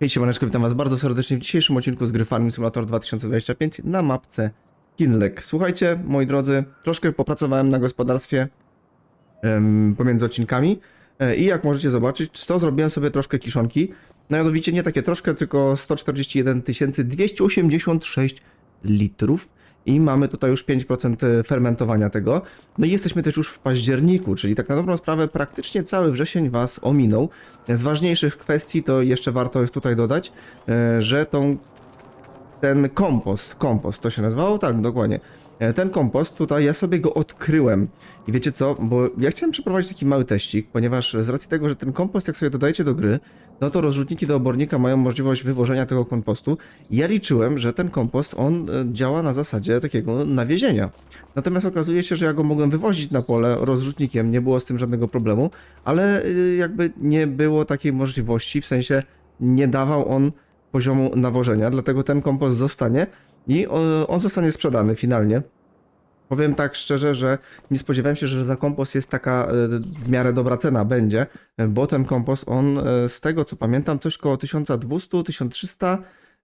Hej, siemaneczko, witam was bardzo serdecznie w dzisiejszym odcinku z gry Farming Simulator 2025 na mapce Kinlek. Słuchajcie, moi drodzy, troszkę popracowałem na gospodarstwie em, pomiędzy odcinkami e, i jak możecie zobaczyć, to zrobiłem sobie troszkę kiszonki. Mianowicie nie takie troszkę, tylko 141 286 litrów i mamy tutaj już 5% fermentowania tego. No i jesteśmy też już w październiku, czyli tak na dobrą sprawę praktycznie cały wrzesień Was ominął. Z ważniejszych kwestii to jeszcze warto jest tutaj dodać, e, że tą, ten kompost, kompost to się nazywało? Tak, dokładnie. E, Ten kompost tutaj, ja sobie go odkryłem. I wiecie co, bo ja chciałem przeprowadzić taki mały teścik, ponieważ z racji tego, że ten kompost jak sobie dodajecie do gry, no to rozrzutniki do obornika mają możliwość wywożenia tego kompostu. Ja liczyłem, że ten kompost, on e, działa na zasadzie takiego nawiezienia. Natomiast okazuje się, że ja go mogłem wywozić na pole rozrzutnikiem, nie było z tym żadnego problemu, ale y, jakby nie było takiej możliwości, w sensie nie dawał on poziomu nawożenia, dlatego ten kompost zostanie i o, on zostanie sprzedany finalnie. Powiem tak szczerze, że nie spodziewałem się, że za kompost jest taka e, w miarę dobra cena będzie, e, bo ten kompost, on e, z tego co pamiętam, coś koło 1200-1300.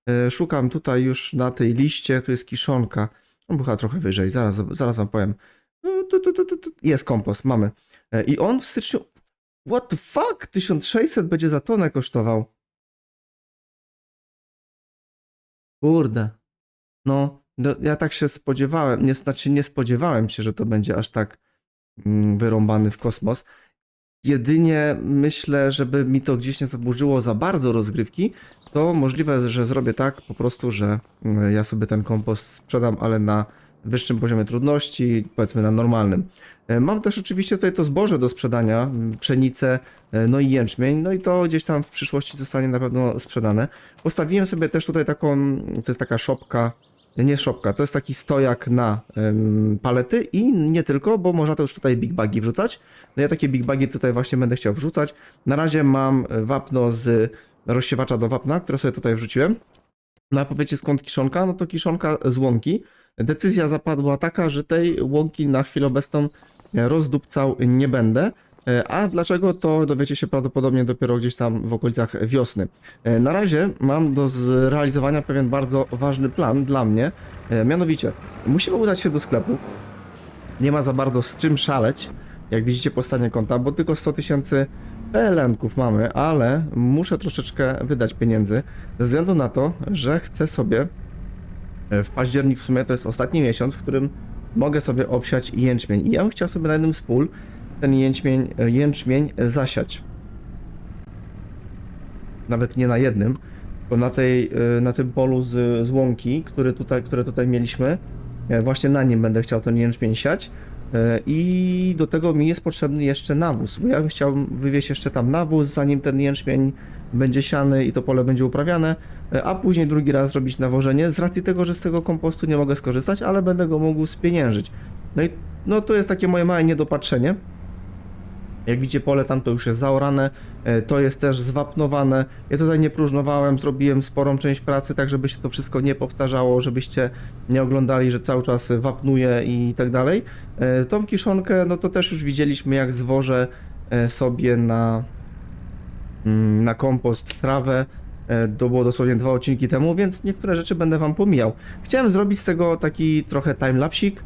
E, Szukam tutaj już na tej liście, tu jest kiszonka. On była trochę wyżej, zaraz, zaraz wam powiem. No. Jest kompost, mamy. E, I on w styczniu. What the fuck? 1600 będzie za tonę kosztował. Kurde. No, no, ja tak się spodziewałem, nie, znaczy nie spodziewałem się, że to będzie aż tak mm, wyrąbany w kosmos. Jedynie myślę, żeby mi to gdzieś nie zaburzyło za bardzo rozgrywki, to możliwe, że zrobię tak po prostu, że mm, ja sobie ten kompost sprzedam, ale na wyższym poziomie trudności, powiedzmy na normalnym. E, Mam też oczywiście tutaj to zboże do sprzedania, m, pszenicę, e, no i jęczmień, no i to gdzieś tam w przyszłości zostanie na pewno sprzedane. Postawiłem sobie też tutaj taką, to jest taka szopka, nie szopka, to jest taki stojak na em, palety i nie tylko, bo można już tutaj big bagi wrzucać. No ja takie big bagi tutaj właśnie będę chciał wrzucać. Na razie mam wapno z rozsiewacza do wapna, które sobie tutaj wrzuciłem. No a powiecie skąd kiszonka? No to kiszonka z łąki. Decyzja zapadła taka, że tej łąki na chwilę obecną rozdupcał nie będę. E, A dlaczego to dowiecie się prawdopodobnie dopiero gdzieś tam w okolicach wiosny. E, Na razie mam do zrealizowania pewien bardzo ważny plan dla mnie. E, Mianowicie, musimy udać się do sklepu. Nie ma za bardzo z czym szaleć, jak widzicie po stanie konta, bo tylko 100 tysięcy PLN-ków mamy, ale muszę troszeczkę wydać pieniędzy ze względu na to, że chcę sobie w październik w sumie to jest ostatni miesiąc, w którym mogę sobie obsiać jęczmień. I ja bym chciał sobie na jednym z pól ten jęczmień, jęczmień zasiać. Nawet nie na jednym, tylko na, tej, e, na tym polu z, z łąki, który tutaj, które tutaj mieliśmy. E, Właśnie na nim będę chciał ten jęczmień siać. E, I do tego mi jest potrzebny jeszcze nawóz, bo ja bym chciał wywieźć jeszcze tam nawóz, zanim ten jęczmień będzie siany i to pole będzie uprawiane, e, a później drugi raz zrobić nawożenie, z racji tego, że z tego kompostu nie mogę skorzystać, ale będę go mógł spieniężyć. No i no to jest takie moje małe niedopatrzenie. Jak widzicie, pole tam to już jest zaorane, e, to jest też zwapnowane. Ja tutaj nie próżnowałem, zrobiłem sporą część pracy, tak żeby się to wszystko nie powtarzało, żebyście nie oglądali, że cały czas wapnuje i tak dalej. E, Tą kiszonkę, no to też już widzieliśmy, jak zwożę e, sobie na, mm, na kompost trawę. To było dosłownie dwa odcinki temu, więc niektóre rzeczy będę wam pomijał. Chciałem zrobić z tego taki trochę timelapsik,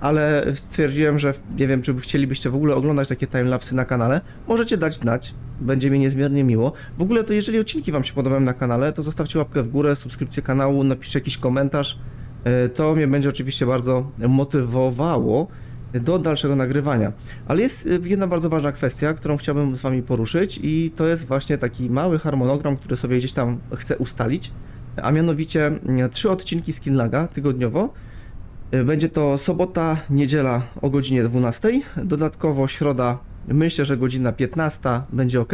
ale stwierdziłem, że nie wiem, czy chcielibyście w ogóle oglądać takie timelapsy na kanale. Możecie dać znać, będzie mi niezmiernie miło. W ogóle to jeżeli odcinki wam się podobają na kanale, to zostawcie łapkę w górę, subskrypcję kanału, napiszcie jakiś komentarz. E, To mnie będzie oczywiście bardzo motywowało do dalszego nagrywania. Ale jest e, jedna bardzo ważna kwestia, którą chciałbym z wami poruszyć i to jest właśnie taki mały harmonogram, który sobie gdzieś tam chcę ustalić, a mianowicie mm, trzy odcinki Skinlaga tygodniowo. Y, Będzie to sobota, niedziela o godzinie 12. Dodatkowo środa, myślę, że godzina 15 będzie ok.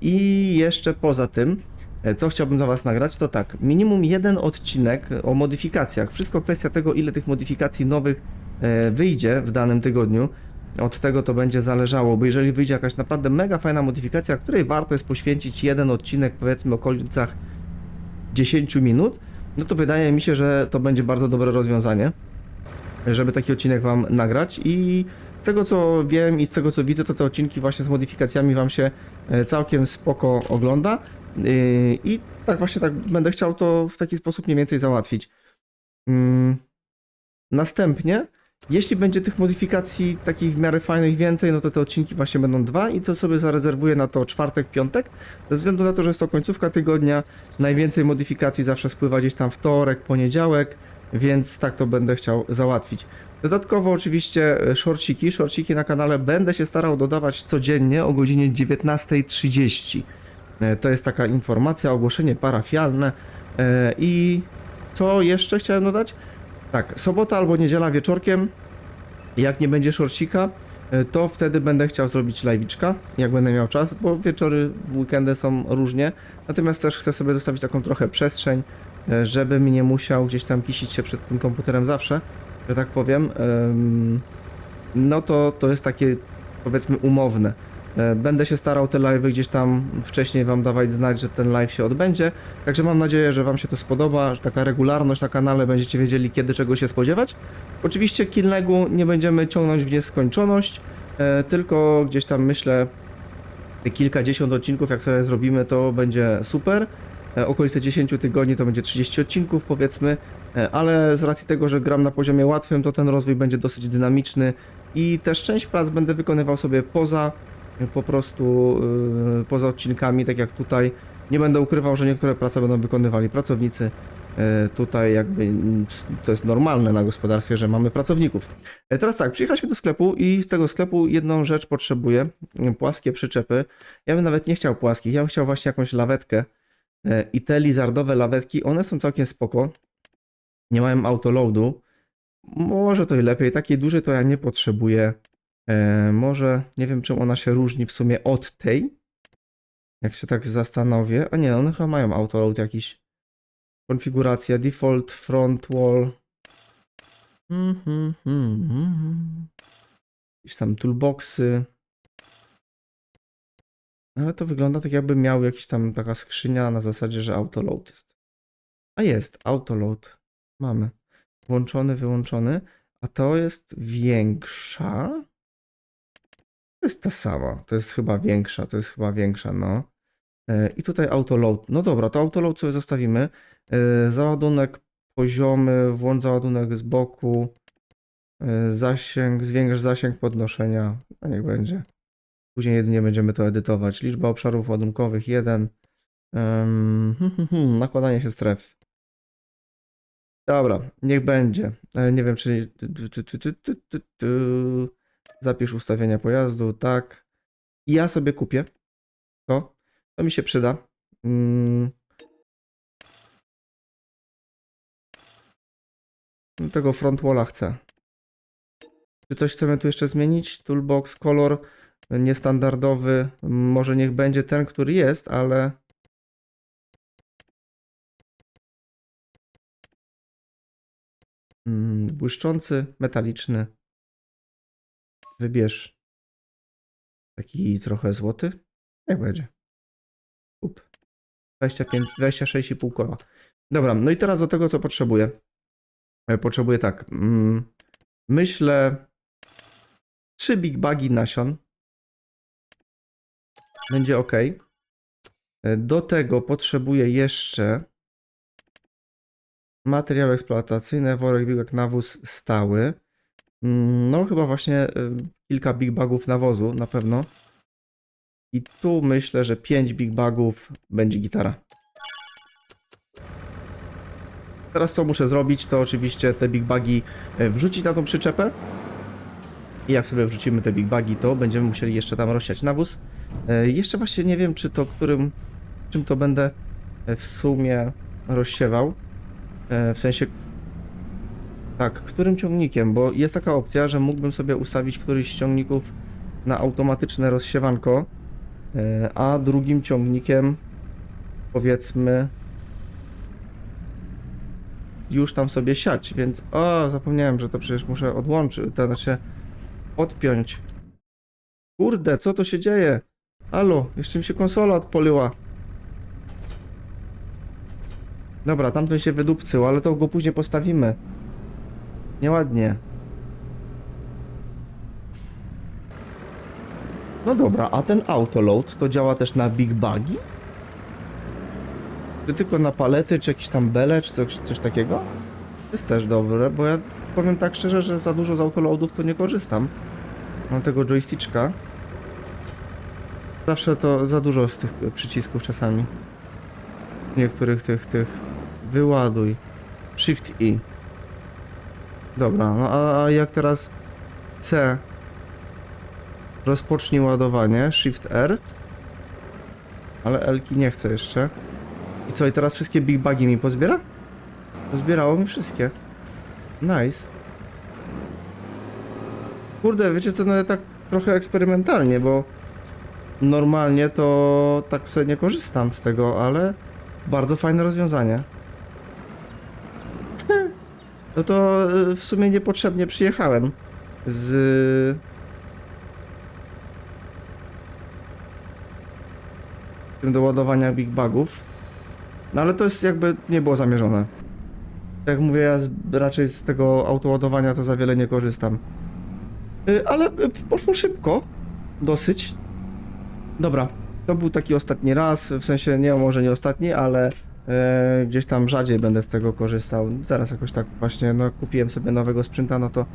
I jeszcze poza tym, e, co chciałbym dla Was nagrać, to tak, minimum jeden odcinek o modyfikacjach. Wszystko kwestia tego, ile tych modyfikacji nowych wyjdzie w danym tygodniu. Od tego to będzie zależało, bo jeżeli wyjdzie jakaś naprawdę mega fajna modyfikacja, której warto jest poświęcić jeden odcinek, powiedzmy, w okolicach 10 minut, no to wydaje mi się, że to będzie bardzo dobre rozwiązanie, żeby taki odcinek Wam nagrać i z tego co wiem i z tego co widzę, to te odcinki właśnie z modyfikacjami Wam się e, całkiem spoko ogląda. Yy, I tak właśnie tak będę chciał to w taki sposób mniej więcej załatwić. Mm, Następnie, jeśli będzie tych modyfikacji takich w miarę fajnych więcej, no to te odcinki właśnie będą dwa i to sobie zarezerwuję na to czwartek, piątek. Ze względu na to, że jest to końcówka tygodnia, najwięcej modyfikacji zawsze spływa gdzieś tam wtorek, poniedziałek, więc tak to będę chciał załatwić. Dodatkowo oczywiście e, shortciki, shortciki na kanale będę się starał dodawać codziennie o godzinie 19.30. E, To jest taka informacja, ogłoszenie parafialne E, i co jeszcze chciałem dodać? Tak, sobota albo niedziela wieczorkiem, jak nie będzie shortcika, e, to wtedy będę chciał zrobić live'iczka, jak będę miał czas, bo wieczory, weekendy są różnie, natomiast też chcę sobie zostawić taką trochę przestrzeń, e, żebym nie musiał gdzieś tam kisić się przed tym komputerem zawsze, że tak powiem. Em, No to to jest takie powiedzmy umowne. E, Będę się starał te live'y gdzieś tam wcześniej wam dawać znać, że ten live się odbędzie. Także mam nadzieję, że wam się to spodoba, że taka regularność na kanale będziecie wiedzieli kiedy czego się spodziewać. Oczywiście Killnegu nie będziemy ciągnąć w nieskończoność, e, tylko gdzieś tam myślę kilkadziesiąt odcinków jak sobie zrobimy to będzie super. E, Okolice 10 tygodni to będzie 30 odcinków powiedzmy, ale z racji tego, że gram na poziomie łatwym, to ten rozwój będzie dosyć dynamiczny i też część prac będę wykonywał sobie poza po prostu e, poza odcinkami, tak jak tutaj. Nie będę ukrywał, że niektóre prace będą wykonywali pracownicy. E, Tutaj jakby mm, to jest normalne na gospodarstwie, że mamy pracowników. E, Teraz tak, przyjechaliśmy do sklepu i z tego sklepu jedną rzecz potrzebuję. Płaskie przyczepy. Ja bym nawet nie chciał płaskich, ja bym chciał właśnie jakąś lawetkę. I te lizardowe lawetki, one są całkiem spoko. Nie mają autoloadu. Może to i lepiej. Takiej dużej to ja nie potrzebuję. E, może nie wiem, czym ona się różni w sumie od tej. Jak się tak zastanowię. A nie, one chyba mają autoload jakiś. Konfiguracja default front wall. Mhm, mhm, mhm. Jakieś tam toolboxy. Ale to wygląda tak jakby miał jakiś tam taka skrzynia na zasadzie, że autoload jest. A jest, autoload. Mamy. Włączony, wyłączony. A to jest większa. To jest ta sama. To jest chyba większa. To jest chyba większa, no. E, I tutaj autoload. No dobra, to autoload sobie zostawimy. E, Załadunek poziomy, włącz załadunek z boku. E, Zasięg, zwiększ zasięg podnoszenia. No niech będzie. Później jedynie będziemy to edytować. Liczba obszarów ładunkowych 1. Um, nakładanie się stref. Dobra, niech będzie. Nie wiem, czy. Zapisz ustawienia pojazdu, tak. I ja sobie kupię to. To mi się przyda. Mm. Tego front walla chcę. Czy coś chcemy tu jeszcze zmienić? Toolbox, kolor niestandardowy. Może niech będzie ten, który jest, ale. Mm, Błyszczący, metaliczny. Wybierz taki trochę złoty. Jak będzie. Up. 25, 26,5 koła. Dobra, no i teraz do tego, co potrzebuję. E, Potrzebuję tak. mm, Myślę. Trzy big bagi nasion. Będzie ok. E, Do tego potrzebuję jeszcze materiał eksploatacyjny, worek, biegłek, nawóz stały. Mm, No, chyba właśnie y, kilka big bagów nawozu na pewno. I tu myślę, że 5 big bagów będzie gitara. Teraz co muszę zrobić, to oczywiście te big bagi e, wrzucić na tą przyczepę. I jak sobie wrzucimy te big bagi, to będziemy musieli jeszcze tam rozsiać nawóz. E, Jeszcze właśnie nie wiem, czy to którym, czym to będę w sumie rozsiewał. W sensie, tak, którym ciągnikiem, bo jest taka opcja, że mógłbym sobie ustawić któryś z ciągników na automatyczne rozsiewanko, e, a drugim ciągnikiem powiedzmy już tam sobie siać, więc o, zapomniałem, że to przecież muszę odłączyć, to znaczy odpiąć. Kurde, co to się dzieje? Halo, jeszcze mi się konsola odpoliła. Dobra, tamten się wydupcył, ale to go później postawimy. Nieładnie. No dobra, a ten autoload to działa też na Big Bagi? Czy tylko na palety, czy jakieś tam bele, czy coś, coś takiego? To jest też dobre, bo ja powiem tak szczerze, że za dużo z autoloadów to nie korzystam. Mam tego joysticka. Zawsze to za dużo z tych przycisków czasami. Niektórych tych, tych... Wyładuj. Shift I. Dobra, no a, a jak teraz C rozpocznij ładowanie, Shift R, ale Elki nie chcę jeszcze. I co, i teraz wszystkie big bugi mi pozbiera? Pozbierało mi wszystkie. Nice. Kurde, wiecie co, no tak trochę eksperymentalnie, bo normalnie to tak sobie nie korzystam z tego, ale bardzo fajne rozwiązanie. No to y, w sumie niepotrzebnie przyjechałem z tym do ładowania big bugów. No ale to jest jakby nie było zamierzone. Tak jak mówię, ja raczej z tego autoładowania to za wiele nie korzystam. Y, ale y, poszło szybko. Dosyć. Dobra, to był taki ostatni raz, w sensie nie może nie ostatni, ale e, gdzieś tam rzadziej będę z tego korzystał. Zaraz jakoś tak właśnie, no kupiłem sobie nowego sprzęta, no to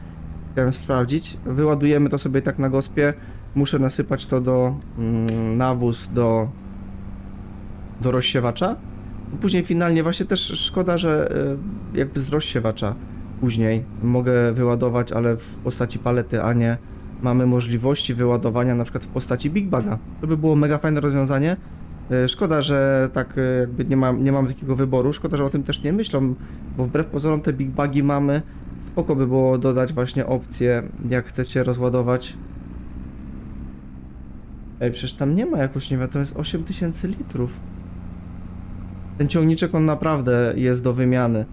chciałem sprawdzić. Wyładujemy to sobie tak na gospie. Muszę nasypać to do mm, nawóz, do, do rozsiewacza. Później finalnie właśnie też szkoda, że e, jakby z rozsiewacza później mogę wyładować, ale w postaci palety, a nie mamy możliwości wyładowania na przykład w postaci Big Baga. To by było mega fajne rozwiązanie. E, Szkoda, że tak e, jakby nie, ma, nie mamy takiego wyboru. Szkoda, że o tym też nie myślą, bo wbrew pozorom te Big Bagi mamy. Spoko by było dodać właśnie opcję, jak chcecie rozładować. Ej, przecież tam nie ma jakoś, nie wiem, to jest 8000 litrów. Ten ciągniczek on naprawdę jest do wymiany.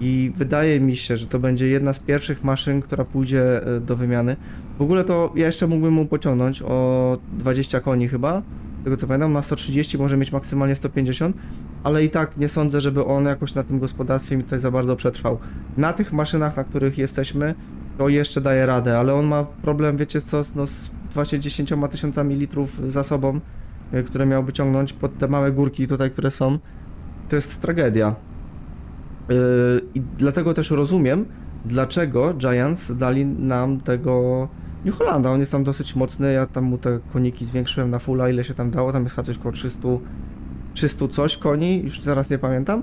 I wydaje mi się, że to będzie jedna z pierwszych maszyn, która pójdzie e, do wymiany. W ogóle to ja jeszcze mógłbym mu pociągnąć o 20 koni chyba. Tego co pamiętam, na 130 może mieć maksymalnie 150, ale i tak nie sądzę, żeby on jakoś na tym gospodarstwie mi tutaj za bardzo przetrwał. Na tych maszynach, na których jesteśmy, to jeszcze daje radę, ale on ma problem, wiecie co, no z właśnie 10 tysiącami litrów za sobą, e, które miałby ciągnąć pod te małe górki tutaj, które są. To jest tragedia. Yy, I dlatego też rozumiem, dlaczego Giants dali nam tego New Hollanda. On jest tam dosyć mocny. Ja tam mu te koniki zwiększyłem na fulla, ile się tam dało. Tam jest chyba coś około 300, 300 coś koni, już teraz nie pamiętam.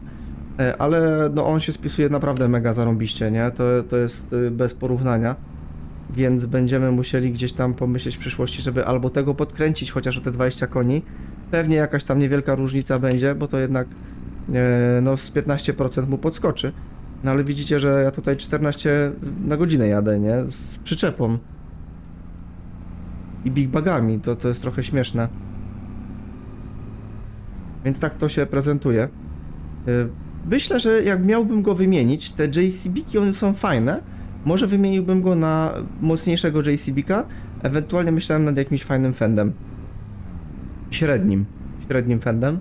E, Ale no on się spisuje naprawdę mega zarąbiście, nie? To, to jest y, bez porównania. Więc będziemy musieli gdzieś tam pomyśleć w przyszłości, żeby albo tego podkręcić chociaż o te 20 koni. Pewnie jakaś tam niewielka różnica będzie, bo to jednak e, no z 15% mu podskoczy. No ale widzicie, że ja tutaj 14 na godzinę jadę, nie? Z przyczepą. I big bagami, to, to jest trochę śmieszne. Więc tak to się prezentuje. Y, Myślę, że jak miałbym go wymienić, te JCB-ki one są fajne. Może wymieniłbym go na mocniejszego JCB-ka. Ewentualnie myślałem nad jakimś fajnym fendem. Średnim. Średnim fendem.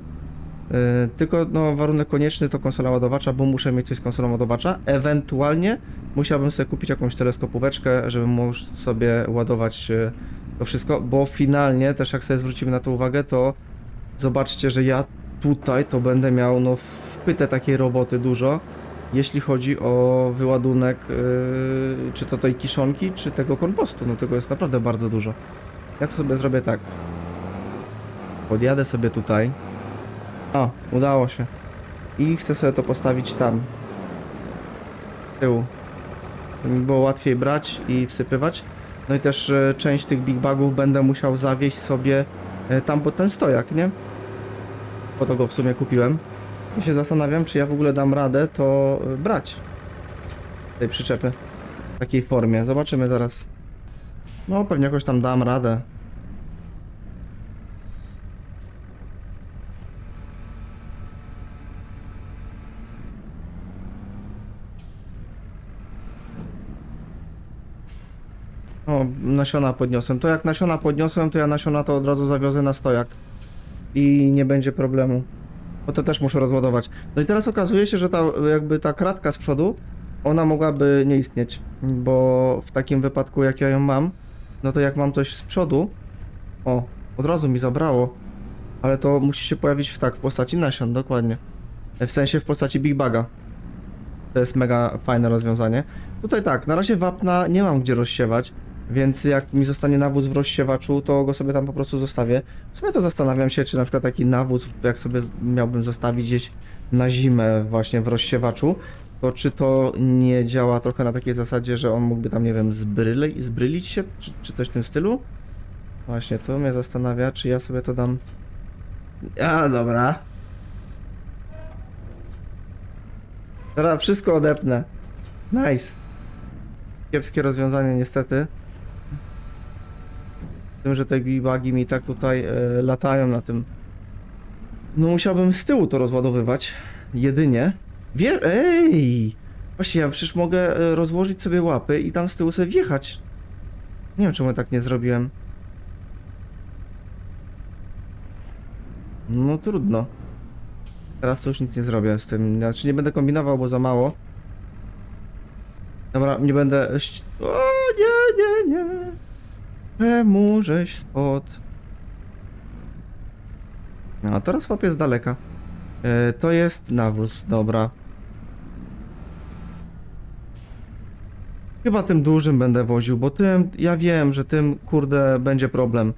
Yy, tylko no, warunek konieczny to konsola ładowacza, bo muszę mieć coś z konsolą ładowacza. Ewentualnie musiałbym sobie kupić jakąś teleskopóweczkę, żeby mógł sobie ładować yy, to wszystko, bo finalnie też jak sobie zwrócimy na to uwagę, to zobaczcie, że ja tutaj to będę miał no wpytę takiej roboty dużo, jeśli chodzi o wyładunek yy, czy to tej kiszonki, czy tego kompostu. No tego jest naprawdę bardzo dużo. Ja to sobie zrobię tak. Podjadę sobie tutaj. O, udało się. I chcę sobie to postawić tam. Tyłu. Żeby mi było łatwiej brać i wsypywać. No i też e, część tych big bagów będę musiał zawieźć sobie e, tam pod ten stojak, nie? Po to go w sumie kupiłem. I się zastanawiam, czy ja w ogóle dam radę to e, brać. Tej przyczepy. W takiej formie. Zobaczymy zaraz. No, pewnie jakoś tam dam radę. O, nasiona podniosłem. To jak nasiona podniosłem, to ja nasiona to od razu zawiozę na stojak. I nie będzie problemu. Bo to też muszę rozładować. No i teraz okazuje się, że ta jakby ta kratka z przodu, ona mogłaby nie istnieć. Bo w takim wypadku jak ja ją mam, no to jak mam coś z przodu, o, od razu mi zabrało. Ale to musi się pojawić w tak, w postaci nasion, dokładnie. w sensie w postaci Big Baga. To jest mega fajne rozwiązanie. Tutaj tak, na razie wapna nie mam gdzie rozsiewać, więc jak mi zostanie nawóz w rozsiewaczu, to go sobie tam po prostu zostawię. W sumie to zastanawiam się, czy na przykład taki nawóz, jak sobie miałbym zostawić gdzieś na zimę właśnie w rozsiewaczu, to czy to nie działa trochę na takiej zasadzie, że on mógłby tam, nie wiem, zbryli, zbrylić się, czy, czy coś w tym stylu? Właśnie, to mnie zastanawia, czy ja sobie to dam... A, dobra. Teraz wszystko odepnę. Nice. Kiepskie rozwiązanie niestety. Tym, że te bagi mi tak tutaj e, latają na tym. No musiałbym z tyłu to rozładowywać. Jedynie. Wie... Ej! Właśnie, ja przecież mogę e, rozłożyć sobie łapy i tam z tyłu sobie wjechać. Nie wiem, czemu tak nie zrobiłem. No trudno. Teraz to już nic nie zrobię z tym. Znaczy nie będę kombinował, bo za mało. Dobra, nie będę... O nie, nie, nie. Czemu żeś spod... No, a teraz łapię z daleka. E, to jest nawóz, dobra. Chyba tym dużym będę woził, bo tym, ja wiem, że tym, kurde, będzie problem.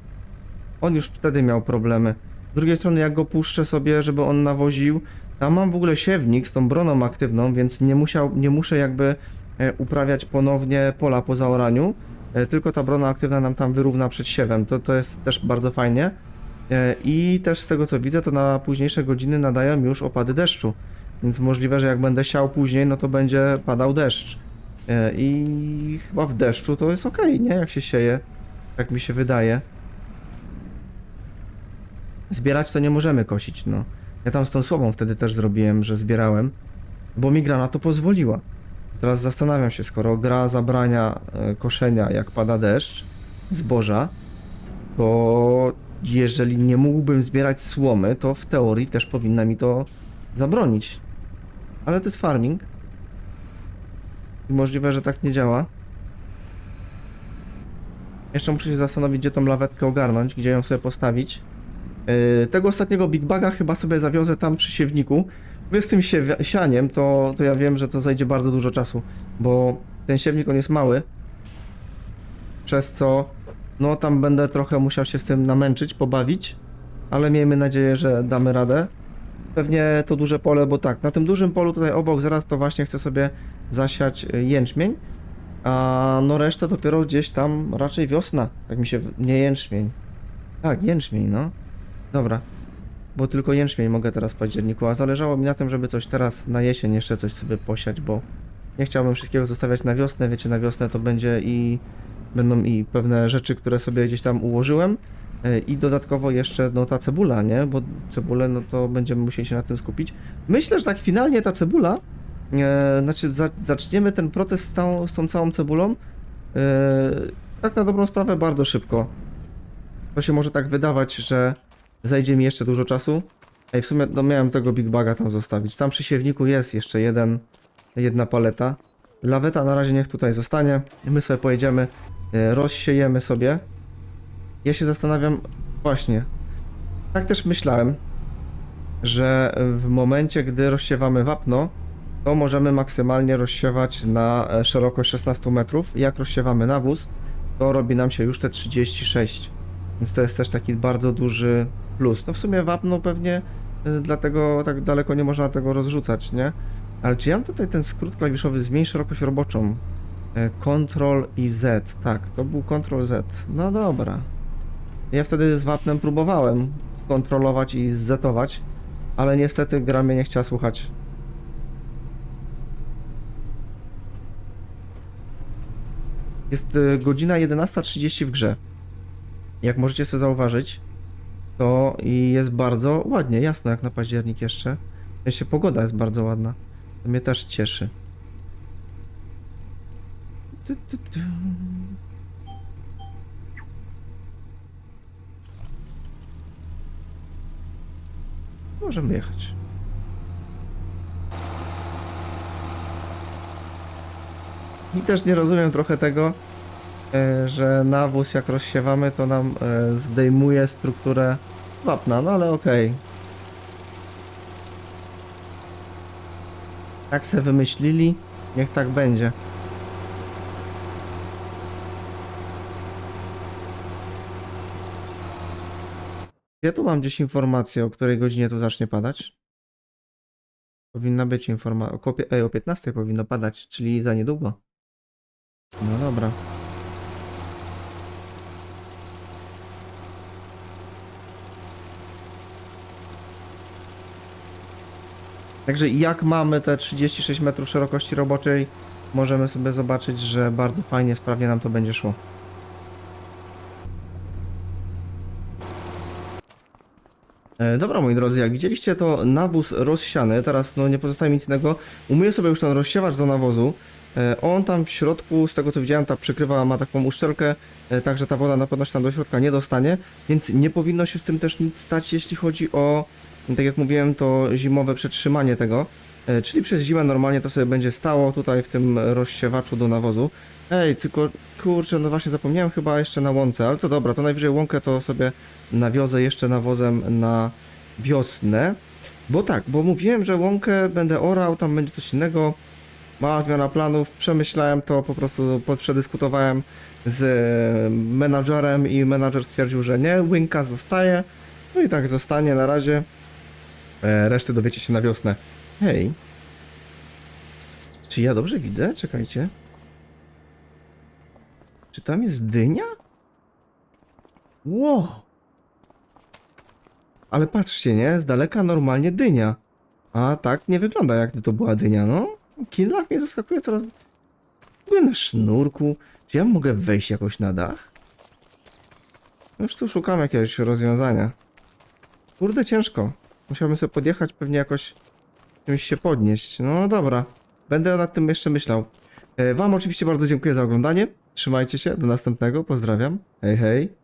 On już wtedy miał problemy. Z drugiej strony, jak go puszczę sobie, żeby on nawoził, tam mam w ogóle siewnik z tą broną aktywną, więc nie, musiał, nie muszę jakby e, uprawiać ponownie pola po zaoraniu, tylko ta brona aktywna nam tam wyrówna przed siewem. To, to jest też bardzo fajnie. E, I też z tego co widzę, to na późniejsze godziny nadają już opady deszczu. Więc możliwe, że jak będę siał później, no to będzie padał deszcz. E, I chyba w deszczu to jest ok, nie? Jak się sieje. Tak mi się wydaje. Zbierać to nie możemy kosić, no. Ja tam z tą słową wtedy też zrobiłem, że zbierałem, bo mi gra na to pozwoliła. Teraz zastanawiam się, skoro gra zabrania e, koszenia, jak pada deszcz, zboża, to jeżeli nie mógłbym zbierać słomy, to w teorii też powinna mi to zabronić. Ale to jest farming. I możliwe, że tak nie działa. Jeszcze muszę się zastanowić, gdzie tą lawetkę ogarnąć, gdzie ją sobie postawić. Yy, tego ostatniego Big Baga chyba sobie zawiozę tam przy siewniku. Bo z tym sianiem, to, to ja wiem, że to zajdzie bardzo dużo czasu, bo ten siewnik on jest mały, przez co no tam będę trochę musiał się z tym namęczyć, pobawić, ale miejmy nadzieję, że damy radę. Pewnie to duże pole, bo tak, na tym dużym polu tutaj obok zaraz to właśnie chcę sobie zasiać y, jęczmień, a no resztę dopiero gdzieś tam raczej wiosna, tak mi się, nie jęczmień. Tak, jęczmień, no. Dobra, bo tylko jęczmień mogę teraz w październiku, a zależało mi na tym, żeby coś teraz na jesień jeszcze coś sobie posiać, bo nie chciałbym wszystkiego zostawiać na wiosnę, wiecie, na wiosnę to będzie i będą i pewne rzeczy, które sobie gdzieś tam ułożyłem e, i dodatkowo jeszcze no ta cebula, nie, bo cebulę no to będziemy musieli się na tym skupić. Myślę, że tak finalnie ta cebula, e, znaczy za, zaczniemy ten proces z, całą, z tą całą cebulą e, tak na dobrą sprawę bardzo szybko. To się może tak wydawać, że zajdzie mi jeszcze dużo czasu. Ej, w sumie no miałem tego Big Baga tam zostawić. Tam przy siewniku jest jeszcze jeden, jedna paleta. Laweta na razie niech tutaj zostanie. My sobie pojedziemy, e, rozsiejemy sobie. Ja się zastanawiam, właśnie, tak też myślałem, że w momencie, gdy rozsiewamy wapno, to możemy maksymalnie rozsiewać na e, szerokość 16 metrów. Jak rozsiewamy nawóz, to robi nam się już te 36. Więc to jest też taki bardzo duży plus. No w sumie wapno pewnie y, dlatego tak daleko nie można tego rozrzucać, nie? Ale czy ja mam tutaj ten skrót klawiszowy zmień szerokość roboczą? E, Ctrl i Z, tak, to był Ctrl Z. No dobra. Ja wtedy z wapnem próbowałem skontrolować i zetować, ale niestety gra mnie nie chciała słuchać. Jest y, godzina 11.30 w grze. Jak możecie sobie zauważyć, to i jest bardzo ładnie, jasno jak na październik jeszcze. Sensie pogoda jest bardzo ładna. To mnie też cieszy. Możemy jechać. I też nie rozumiem trochę tego, że nawóz jak rozsiewamy, to nam e, zdejmuje strukturę wapna, no ale okej. Tak se wymyślili, niech tak będzie. Ja tu mam gdzieś informację, o której godzinie tu zacznie padać. Powinna być informacja. Ej, o 15 powinno padać, czyli za niedługo. No dobra. Także jak mamy te 36 metrów szerokości roboczej, możemy sobie zobaczyć, że bardzo fajnie, sprawnie nam to będzie szło. E, Dobra, moi drodzy, jak widzieliście to nawóz rozsiany, teraz no nie pozostaje mi nic innego, umyję sobie już ten rozsiewacz do nawozu, E, on tam w środku, z tego co widziałem, ta przykrywa ma taką uszczelkę, e, także ta woda na pewno się tam do środka nie dostanie, więc nie powinno się z tym też nic stać, jeśli chodzi o, tak jak mówiłem, to zimowe przetrzymanie tego, E, czyli przez zimę normalnie to sobie będzie stało tutaj w tym rozsiewaczu do nawozu. Ej, tylko kurczę, no właśnie zapomniałem chyba jeszcze na łące, ale to dobra, to najwyżej łąkę to sobie nawiozę jeszcze nawozem na wiosnę. Bo tak, bo mówiłem, że łąkę będę orał, tam będzie coś innego. Mała zmiana planów, przemyślałem to, po prostu przedyskutowałem z e, menadżerem i menadżer stwierdził, że nie, łynka zostaje. No i tak zostanie na razie. E, reszty dowiecie się na wiosnę. Hej. Czy ja dobrze widzę? Czekajcie. Czy tam jest dynia? Wow. Ale patrzcie, nie? Z daleka normalnie dynia. A tak nie wygląda, jak to była dynia, no. Kinlach mnie zaskakuje coraz... W na sznurku. Czy ja mogę wejść jakoś na dach? Już tu szukam jakiegoś rozwiązania. Kurde, ciężko. Musiałbym sobie podjechać, pewnie jakoś czymś się podnieść. No dobra, będę nad tym jeszcze myślał. E, Wam oczywiście bardzo dziękuję za oglądanie. Trzymajcie się, do następnego, pozdrawiam. Hej, hej.